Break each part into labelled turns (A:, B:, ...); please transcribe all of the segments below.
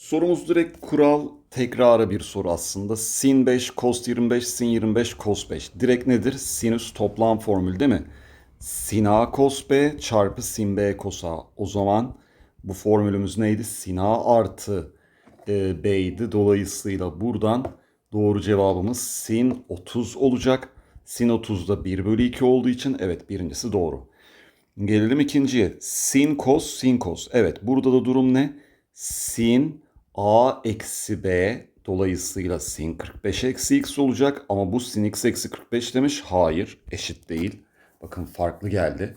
A: Sorumuz direkt kural tekrara bir soru aslında. Sin 5, cos 25, sin 25, cos 5. Direkt nedir? Sinüs toplam formül değil mi? Sin A cos B çarpı sin B cos A. O zaman bu formülümüz neydi? Sin A artı e, B'ydi. Dolayısıyla buradan doğru cevabımız sin 30 olacak. Sin 30 da 1 bölü 2 olduğu için evet birincisi doğru. Gelelim ikinciye. Sin cos sin cos. Evet burada da durum ne? Sin a eksi b dolayısıyla sin 45 eksi x olacak. Ama bu sin x eksi 45 demiş. Hayır eşit değil. Bakın farklı geldi.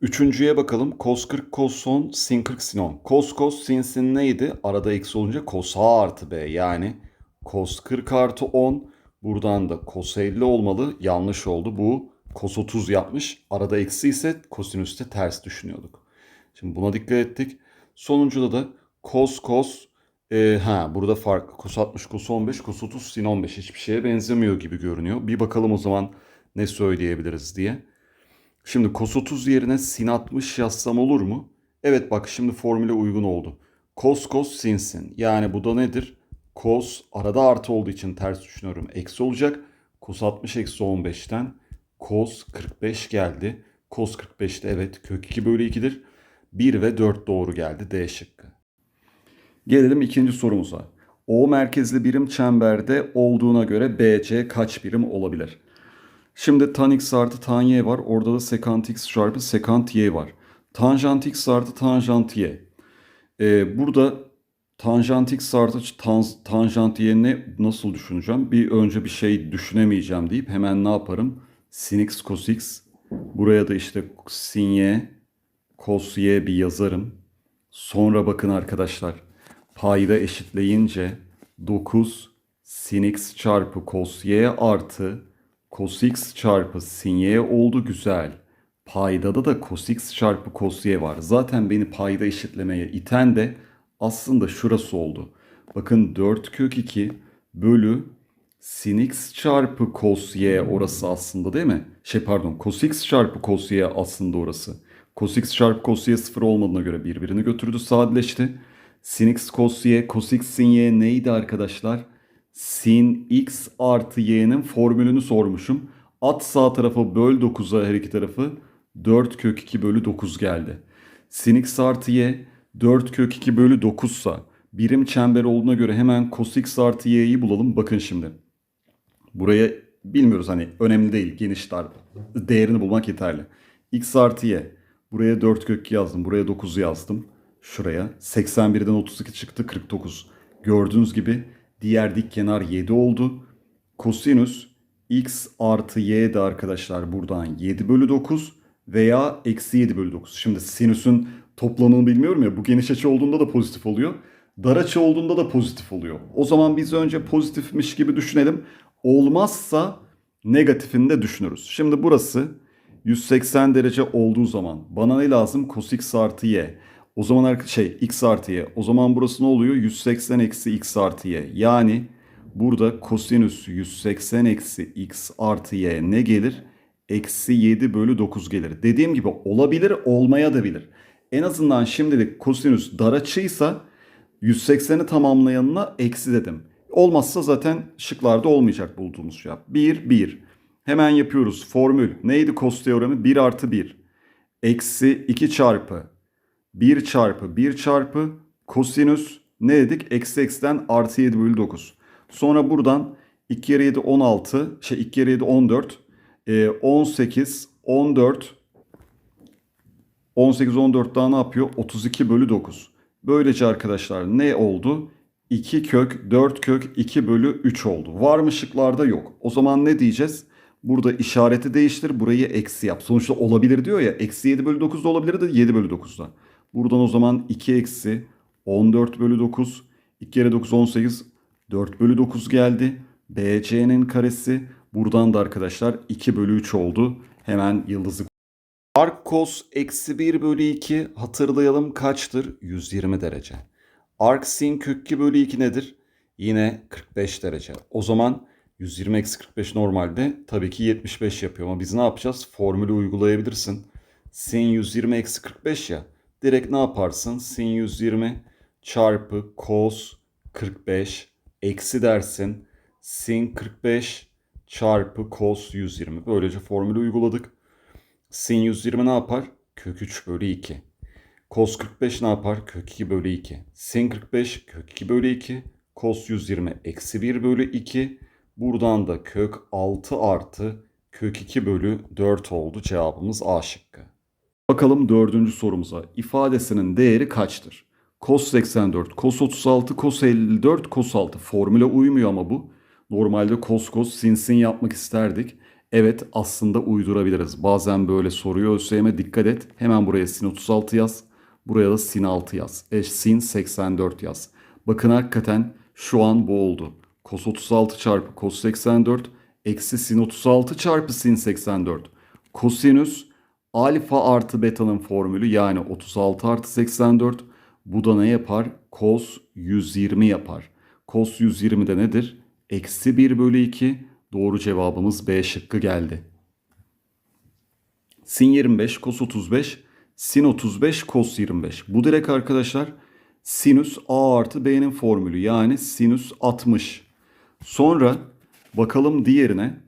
A: Üçüncüye bakalım. Cos 40 cos 10 sin 40 sin 10. Cos cos sin sin neydi? Arada eksi olunca cos a artı b yani cos 40 artı 10. Buradan da cos 50 olmalı. Yanlış oldu. Bu cos 30 yapmış. Arada eksi ise kosinüste ters düşünüyorduk. Şimdi buna dikkat ettik. Sonuncuda da cos cos e, ha burada fark cos 60 cos 15 cos 30 sin 15 hiçbir şeye benzemiyor gibi görünüyor. Bir bakalım o zaman ne söyleyebiliriz diye. Şimdi cos 30 yerine sin 60 yazsam olur mu? Evet bak şimdi formüle uygun oldu. Cos cos sin sin. Yani bu da nedir? Cos arada artı olduğu için ters düşünüyorum. Eksi olacak. Cos 60 eksi 15'ten cos 45 geldi. Cos 45 de evet kök 2 bölü 2'dir. 1 ve 4 doğru geldi. D şıkkı. Gelelim ikinci sorumuza. O merkezli birim çemberde olduğuna göre BC kaç birim olabilir? Şimdi tan x artı tan y var. Orada da sekant x çarpı sekant y var. Tanjant x artı tanjant y. Ee, burada tanjant x artı tan, tanjant y ne nasıl düşüneceğim? Bir önce bir şey düşünemeyeceğim deyip hemen ne yaparım? Sin x cos x. Buraya da işte sin y cos y bir yazarım. Sonra bakın arkadaşlar payda eşitleyince 9 sin x çarpı cos y artı cos x çarpı sin y oldu güzel. Paydada da cos x çarpı cos y var. Zaten beni payda eşitlemeye iten de aslında şurası oldu. Bakın 4 kök 2 bölü sin x çarpı cos y orası aslında değil mi? Şey pardon cos x çarpı cos y aslında orası. Cos x çarpı cos y sıfır olmadığına göre birbirini götürdü sadeleşti. Sin x cos y, cos x sin y neydi arkadaşlar? Sin x artı y'nin formülünü sormuşum. At sağ tarafa böl 9'a her iki tarafı. 4 kök 2 bölü 9 geldi. Sin x artı y 4 kök 2 bölü 9 sa birim çember olduğuna göre hemen cos x artı y'yi bulalım. Bakın şimdi. Buraya bilmiyoruz hani önemli değil geniş dar değerini bulmak yeterli. x artı y. Buraya 4 kök 2 yazdım. Buraya 9 yazdım. Şuraya. 81'den 32 çıktı 49. Gördüğünüz gibi diğer dik kenar 7 oldu. Kosinüs x artı y de arkadaşlar buradan 7 bölü 9 veya eksi 7 bölü 9. Şimdi sinüsün toplamını bilmiyorum ya bu geniş açı olduğunda da pozitif oluyor. Dar açı olduğunda da pozitif oluyor. O zaman biz önce pozitifmiş gibi düşünelim. Olmazsa negatifini de düşünürüz. Şimdi burası 180 derece olduğu zaman bana ne lazım? Cos x artı y. O zaman şey x artı y. O zaman burası ne oluyor? 180 eksi x artı y. Yani burada kosinüs 180 eksi x artı y ne gelir? Eksi 7 bölü 9 gelir. Dediğim gibi olabilir olmaya da bilir. En azından şimdilik kosinüs dar açıysa 180'i tamamlayanına eksi dedim. Olmazsa zaten şıklarda olmayacak bulduğumuz cevap. 1, 1. Hemen yapıyoruz. Formül. Neydi cos teoremi? 1 artı 1. Eksi 2 çarpı 1 çarpı 1 çarpı kosinüs ne dedik? Eksi eksiden artı 7 bölü 9. Sonra buradan 2 kere 7 16. Şey 2 kere 7 14. E, 18 14 18 14 daha ne yapıyor? 32 bölü 9. Böylece arkadaşlar ne oldu? 2 kök 4 kök 2 bölü 3 oldu. Var mı şıklarda yok. O zaman ne diyeceğiz? Burada işareti değiştir burayı eksi yap. Sonuçta olabilir diyor ya. Eksi 7 bölü 9 da olabilir de 7 bölü 9 da. Buradan o zaman 2 eksi 14 bölü 9. 2 kere 9 18. 4 bölü 9 geldi. BC'nin karesi. Buradan da arkadaşlar 2 bölü 3 oldu. Hemen yıldızı Arc cos eksi 1 bölü 2 hatırlayalım kaçtır? 120 derece. Arc sin kök 2 bölü 2 nedir? Yine 45 derece. O zaman 120 eksi 45 normalde tabii ki 75 yapıyor ama biz ne yapacağız? Formülü uygulayabilirsin. Sin 120 eksi 45 ya. Direkt ne yaparsın? Sin 120 çarpı cos 45 eksi dersin sin 45 çarpı cos 120. Böylece formülü uyguladık. Sin 120 ne yapar? Kök 3 bölü 2. Cos 45 ne yapar? Kök 2 bölü 2. Sin 45 kök 2 bölü 2. Cos 120 eksi 1 bölü 2. Buradan da kök 6 artı kök 2 bölü 4 oldu. Cevabımız A şıkkı. Bakalım dördüncü sorumuza. İfadesinin değeri kaçtır? Cos 84, cos 36, cos 54, cos 6. Formüle uymuyor ama bu. Normalde cos cos sin sin yapmak isterdik. Evet aslında uydurabiliriz. Bazen böyle soruyor ÖSYM dikkat et. Hemen buraya sin 36 yaz. Buraya da sin 6 yaz. E, sin 84 yaz. Bakın hakikaten şu an bu oldu. Cos 36 çarpı cos 84 eksi sin 36 çarpı sin 84. Kosinüs alfa artı beta'nın formülü yani 36 artı 84. Bu da ne yapar? Cos 120 yapar. Cos 120 de nedir? Eksi 1 bölü 2. Doğru cevabımız B şıkkı geldi. Sin 25, cos 35, sin 35, cos 25. Bu direkt arkadaşlar sinüs A artı B'nin formülü yani sinüs 60. Sonra bakalım diğerine.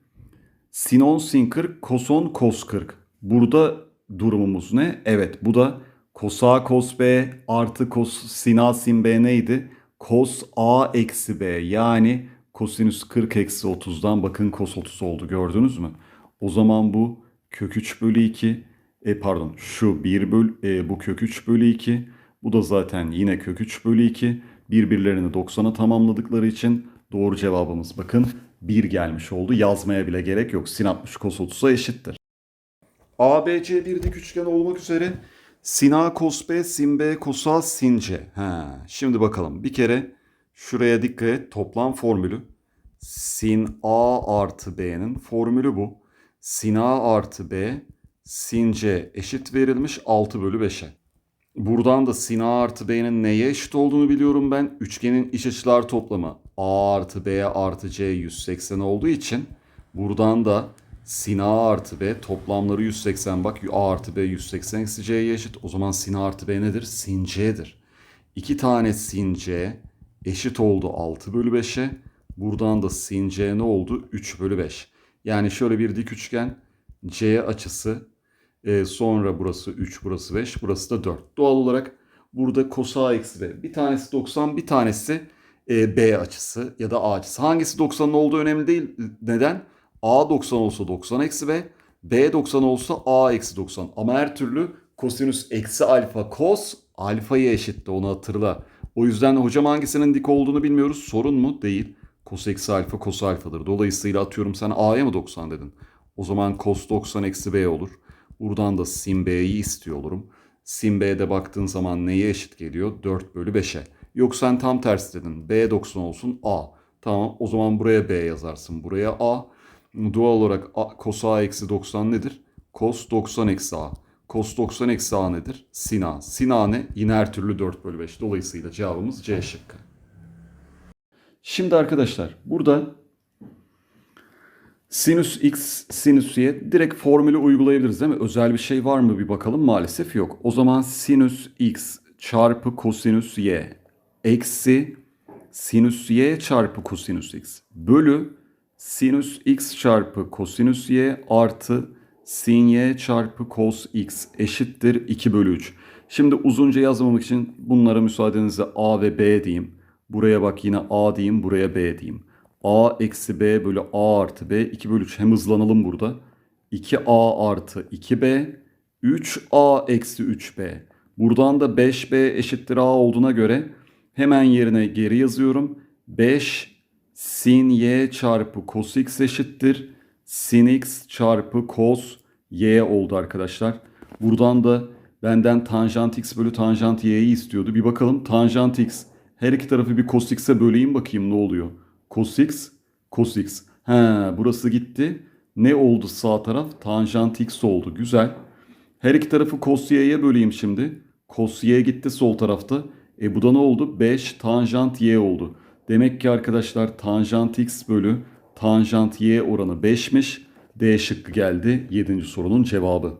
A: Sin 10, sin 40, cos 10, cos 40. Burada durumumuz ne? Evet bu da cos A, cos B artı cos sin A, sin B neydi? Cos A eksi B yani kosinüs 40 eksi 30'dan bakın cos 30 oldu gördünüz mü? O zaman bu kök 3 bölü 2 e pardon şu 1 bölü e, bu kök 3 bölü 2 bu da zaten yine kök 3 bölü 2 birbirlerini 90'a tamamladıkları için doğru cevabımız bakın 1 gelmiş oldu. Yazmaya bile gerek yok. Sin 60 cos 30'a eşittir. ABC bir dik üçgen olmak üzere sin A cos B, sin B cos A, sin C. Ha, şimdi bakalım bir kere şuraya dikkat et toplam formülü. Sin A artı B'nin formülü bu. Sin A artı B sin C eşit verilmiş 6 bölü 5'e. Buradan da sin A artı B'nin neye eşit olduğunu biliyorum ben. Üçgenin iç açılar toplamı A artı B artı C 180 olduğu için buradan da sin A artı B toplamları 180 bak A artı B 180 eksi C'ye eşit. O zaman sin A artı B nedir? Sin C'dir. İki tane sin C eşit oldu 6 bölü 5'e. Buradan da sin C ne oldu? 3 bölü 5. Yani şöyle bir dik üçgen C açısı e, sonra burası 3 burası 5 burası da 4. Doğal olarak burada cos A eksi B. Bir tanesi 90 bir tanesi e, B açısı ya da A açısı. Hangisi 90'ın olduğu önemli değil. Neden? A 90 olsa 90 eksi B. B 90 olsa A eksi 90. Ama her türlü kosinüs eksi alfa cos alfaya eşitti onu hatırla. O yüzden hocam hangisinin dik olduğunu bilmiyoruz. Sorun mu? Değil. Cos eksi alfa cos alfadır. Dolayısıyla atıyorum sen A'ya mı 90 dedin? O zaman cos 90 eksi B olur. Buradan da sin B'yi istiyor olurum. Sin B'de baktığın zaman neye eşit geliyor? 4 bölü 5'e. Yok sen tam tersi dedin. B 90 olsun A. Tamam o zaman buraya B yazarsın. Buraya A. Doğal olarak A, cos A eksi 90 nedir? Cos 90 eksi A. Cos 90 eksi A nedir? Sin A. Sin A ne? Yine her türlü 4 bölü 5. Dolayısıyla cevabımız C şıkkı. Şimdi arkadaşlar burada sinüs x, sinüs y direkt formülü uygulayabiliriz değil mi? Özel bir şey var mı bir bakalım. Maalesef yok. O zaman sinüs x çarpı kosinüs y eksi sinüs y çarpı kosinüs x bölü sinüs x çarpı kosinüs y artı sin y çarpı cos x eşittir 2 bölü 3. Şimdi uzunca yazmamak için bunlara müsaadenizle a ve b diyeyim. Buraya bak yine a diyeyim buraya b diyeyim. a eksi b bölü a artı b 2 bölü 3 hem hızlanalım burada. 2a artı 2b 3a eksi 3b. Buradan da 5b eşittir a olduğuna göre hemen yerine geri yazıyorum. 5 sin y çarpı cos x eşittir. Sin x çarpı cos y oldu arkadaşlar. Buradan da benden tanjant x bölü tanjant y'yi istiyordu. Bir bakalım tanjant x. Her iki tarafı bir cos x'e böleyim bakayım ne oluyor. Cos x, cos x. He, burası gitti. Ne oldu sağ taraf? Tanjant x oldu. Güzel. Her iki tarafı cos y'ye böleyim şimdi. Cos y gitti sol tarafta. E bu da ne oldu? 5 tanjant y oldu. Demek ki arkadaşlar tanjant x bölü tanjant y oranı 5'miş. D şıkkı geldi 7. sorunun cevabı.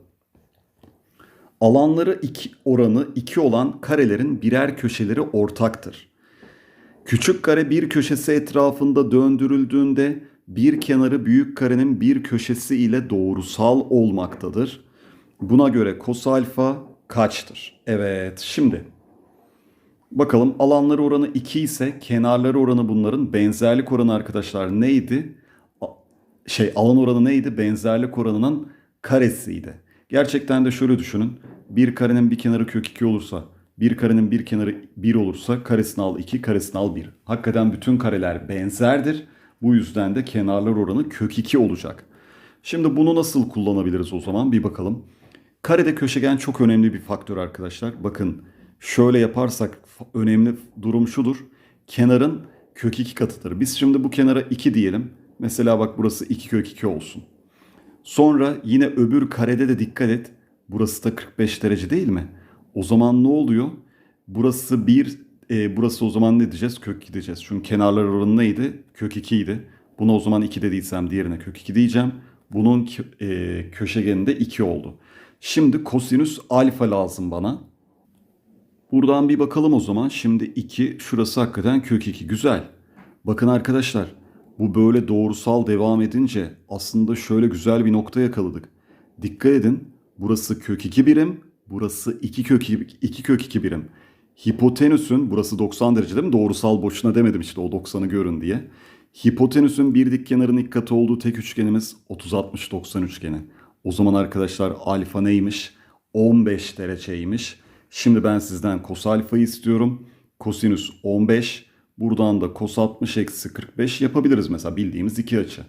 A: Alanları 2 oranı 2 olan karelerin birer köşeleri ortaktır. Küçük kare bir köşesi etrafında döndürüldüğünde bir kenarı büyük karenin bir köşesi ile doğrusal olmaktadır. Buna göre kos alfa kaçtır? Evet, şimdi bakalım alanları oranı 2 ise kenarları oranı bunların benzerlik oranı arkadaşlar neydi? Şey alan oranı neydi? Benzerlik oranının karesiydi. Gerçekten de şöyle düşünün. Bir karenin bir kenarı kök 2 olursa, bir karenin bir kenarı 1 olursa karesini al 2, karesini al 1. Hakikaten bütün kareler benzerdir. Bu yüzden de kenarlar oranı kök 2 olacak. Şimdi bunu nasıl kullanabiliriz o zaman bir bakalım. Karede köşegen çok önemli bir faktör arkadaşlar. Bakın şöyle yaparsak önemli durum şudur. Kenarın kök 2 katıdır. Biz şimdi bu kenara 2 diyelim. Mesela bak burası 2 kök 2 olsun. Sonra yine öbür karede de dikkat et. Burası da 45 derece değil mi? O zaman ne oluyor? Burası 1, burası o zaman ne diyeceğiz? Kök 2 diyeceğiz. Çünkü kenarlar oranı neydi? Kök 2 idi. Buna o zaman 2 dediysem diğerine kök 2 diyeceğim. Bunun e, köşegeninde 2 oldu. Şimdi kosinüs alfa lazım bana. Buradan bir bakalım o zaman. Şimdi 2, şurası hakikaten kök 2. Güzel. Bakın arkadaşlar, bu böyle doğrusal devam edince aslında şöyle güzel bir nokta yakaladık. Dikkat edin, burası kök 2 birim, burası 2 kök 2 kök 2 birim. Hipotenüsün, burası 90 derece değil mi? Doğrusal boşuna demedim işte o 90'ı görün diye. Hipotenüsün bir dik kenarın ilk katı olduğu tek üçgenimiz 30-60-90 üçgeni. O zaman arkadaşlar alfa neymiş? 15 dereceymiş. Şimdi ben sizden kos alfayı istiyorum. Kosinüs 15. Buradan da kos 60 eksi 45 yapabiliriz mesela bildiğimiz iki açı.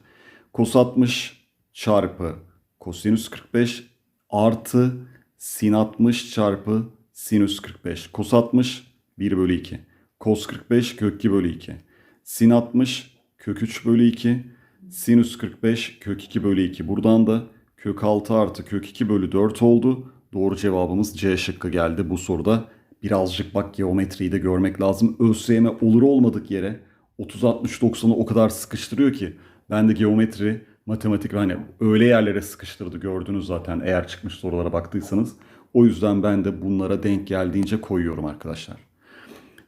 A: Kos 60 çarpı kosinüs 45 artı sin 60 çarpı sinüs 45. Kos 60 1 bölü 2. Kos 45 kök 2 bölü 2. Sin 60 kök 3 bölü 2. Sinüs 45 kök 2 bölü 2. Buradan da kök 6 artı kök 2 bölü 4 oldu. Doğru cevabımız C şıkkı geldi bu soruda. Birazcık bak geometriyi de görmek lazım. ÖSYM olur olmadık yere 30-60-90'ı o kadar sıkıştırıyor ki. Ben de geometri, matematik hani öyle yerlere sıkıştırdı gördünüz zaten eğer çıkmış sorulara baktıysanız. O yüzden ben de bunlara denk geldiğince koyuyorum arkadaşlar.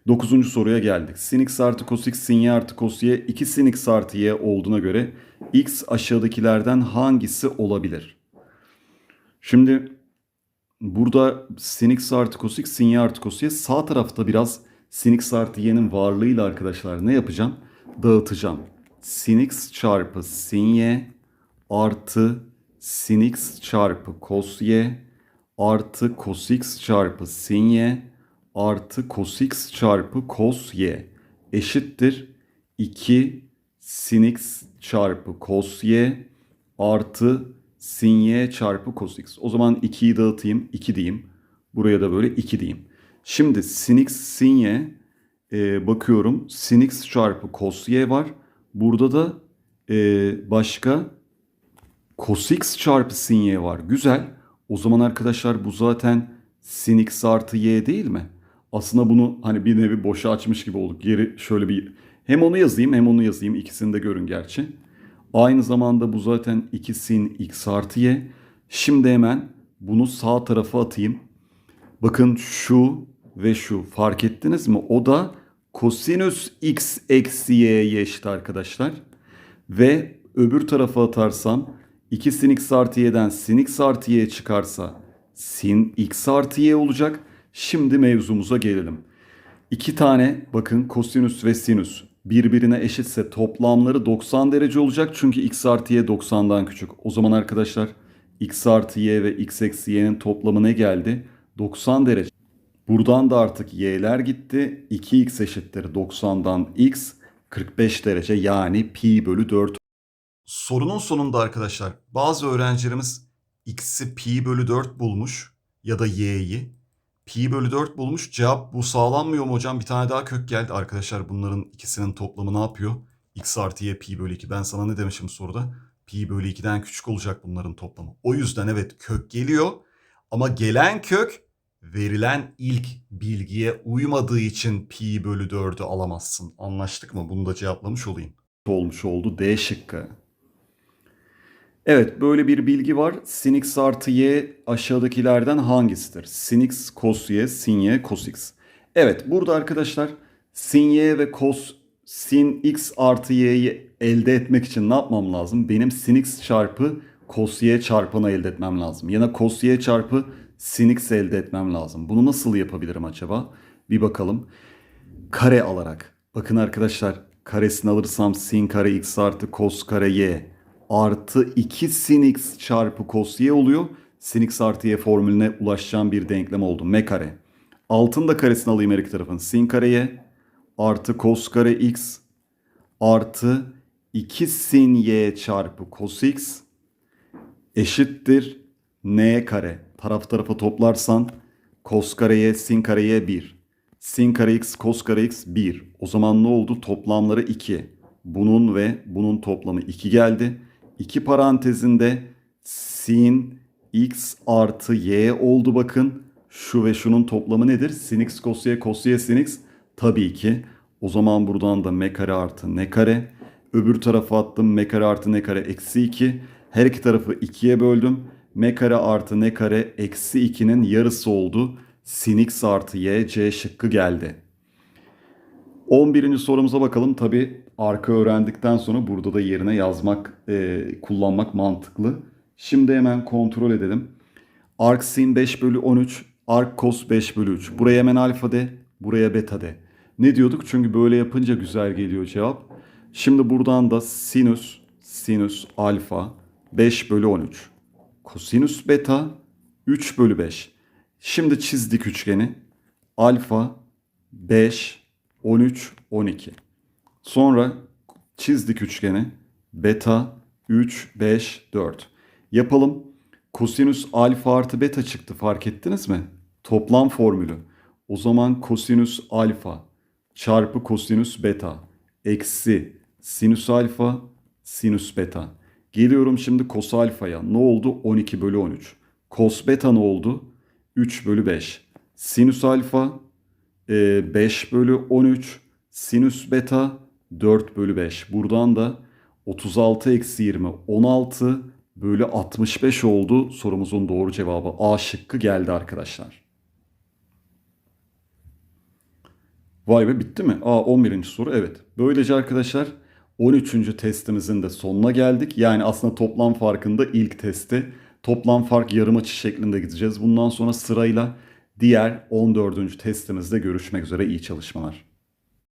A: Dokuzuncu soruya geldik. Sin x artı cos x sin y artı cos y 2 sin x artı y olduğuna göre x aşağıdakilerden hangisi olabilir? Şimdi burada sin x artı cos x sin artı cos sağ tarafta biraz sin x artı y'nin varlığıyla arkadaşlar ne yapacağım? Dağıtacağım. Sin x çarpı sin artı sin x çarpı cos artı cos x çarpı sin artı cos x çarpı cos eşittir 2 sin x çarpı cos artı sin y çarpı cos x. O zaman 2'yi dağıtayım 2 diyeyim. Buraya da böyle 2 diyeyim. Şimdi sin x sin y e, bakıyorum sin x çarpı cos y var. Burada da e, başka cos x çarpı sin y var. Güzel. O zaman arkadaşlar bu zaten sin x artı y değil mi? Aslında bunu hani bir nevi boşa açmış gibi olduk. Geri şöyle bir hem onu yazayım hem onu yazayım. İkisini de görün gerçi. Aynı zamanda bu zaten 2 sin x artı y. Şimdi hemen bunu sağ tarafa atayım. Bakın şu ve şu fark ettiniz mi? O da kosinüs x eksi y'ye eşit arkadaşlar. Ve öbür tarafa atarsam 2 sin x artı y'den sin x artı y çıkarsa sin x artı y olacak. Şimdi mevzumuza gelelim. İki tane bakın kosinüs ve sinüs birbirine eşitse toplamları 90 derece olacak. Çünkü x artı y 90'dan küçük. O zaman arkadaşlar x artı y ve x eksi y'nin toplamı ne geldi? 90 derece. Buradan da artık y'ler gitti. 2x eşittir 90'dan x 45 derece yani pi bölü 4. Sorunun sonunda arkadaşlar bazı öğrencilerimiz x'i pi bölü 4 bulmuş ya da y'yi. Pi bölü 4 bulmuş. Cevap bu sağlanmıyor mu hocam? Bir tane daha kök geldi. Arkadaşlar bunların ikisinin toplamı ne yapıyor? x artı y pi bölü 2. Ben sana ne demişim soruda? Pi bölü 2'den küçük olacak bunların toplamı. O yüzden evet kök geliyor. Ama gelen kök verilen ilk bilgiye uymadığı için pi bölü 4'ü alamazsın. Anlaştık mı? Bunu da cevaplamış olayım. Olmuş oldu D şıkkı. Evet böyle bir bilgi var. Sin artı y aşağıdakilerden hangisidir? Sin x, cos y, sin y, cos x. Evet burada arkadaşlar sin y ve cos sin x artı y'yi elde etmek için ne yapmam lazım? Benim sin x çarpı cos y çarpanı elde etmem lazım. Ya da cos y çarpı sin x elde etmem lazım. Bunu nasıl yapabilirim acaba? Bir bakalım. Kare alarak. Bakın arkadaşlar karesini alırsam sin kare x artı cos kare y artı 2 sin x çarpı cos y oluyor. Sin x artı y formülüne ulaşacağım bir denklem oldu. M kare. Altın da karesini alayım her iki tarafın. Sin kare y artı cos kare x artı 2 sin y çarpı cos x eşittir n kare. Taraf tarafa toplarsan cos kare y sin kare y 1. Sin kare x cos kare x 1. O zaman ne oldu? Toplamları 2. Bunun ve bunun toplamı 2 geldi. 2 parantezinde sin x artı y oldu bakın. Şu ve şunun toplamı nedir? Sin x cos y cos y sin x. Tabii ki. O zaman buradan da m kare artı n kare. Öbür tarafa attım m kare artı n kare eksi 2. Her iki tarafı 2'ye böldüm. m kare artı n kare eksi 2'nin yarısı oldu. Sin x artı y c şıkkı geldi. 11. sorumuza bakalım. Tabi arka öğrendikten sonra burada da yerine yazmak, e, kullanmak mantıklı. Şimdi hemen kontrol edelim. Arc sin 5 bölü 13, arc cos 5 bölü 3. Buraya hemen alfa de, buraya beta de. Ne diyorduk? Çünkü böyle yapınca güzel geliyor cevap. Şimdi buradan da sinüs, sinüs alfa 5 bölü 13. Kosinüs beta 3 bölü 5. Şimdi çizdik üçgeni. Alfa 5, 13, 12. Sonra çizdik üçgeni. Beta 3, 5, 4. Yapalım. Kosinüs alfa artı beta çıktı fark ettiniz mi? Toplam formülü. O zaman kosinüs alfa çarpı kosinüs beta eksi sinüs alfa sinüs beta. Geliyorum şimdi kos alfaya. Ne oldu? 12 bölü 13. Kos beta ne oldu? 3 bölü 5. Sinüs alfa e, 5 bölü 13. Sinüs beta 4 bölü 5. Buradan da 36 eksi 20 16 bölü 65 oldu. Sorumuzun doğru cevabı A şıkkı geldi arkadaşlar. Vay be bitti mi? Aa 11. soru evet. Böylece arkadaşlar 13. testimizin de sonuna geldik. Yani aslında toplam farkında ilk testi. Toplam fark yarım açı şeklinde gideceğiz. Bundan sonra sırayla diğer 14. testimizde görüşmek üzere iyi çalışmalar.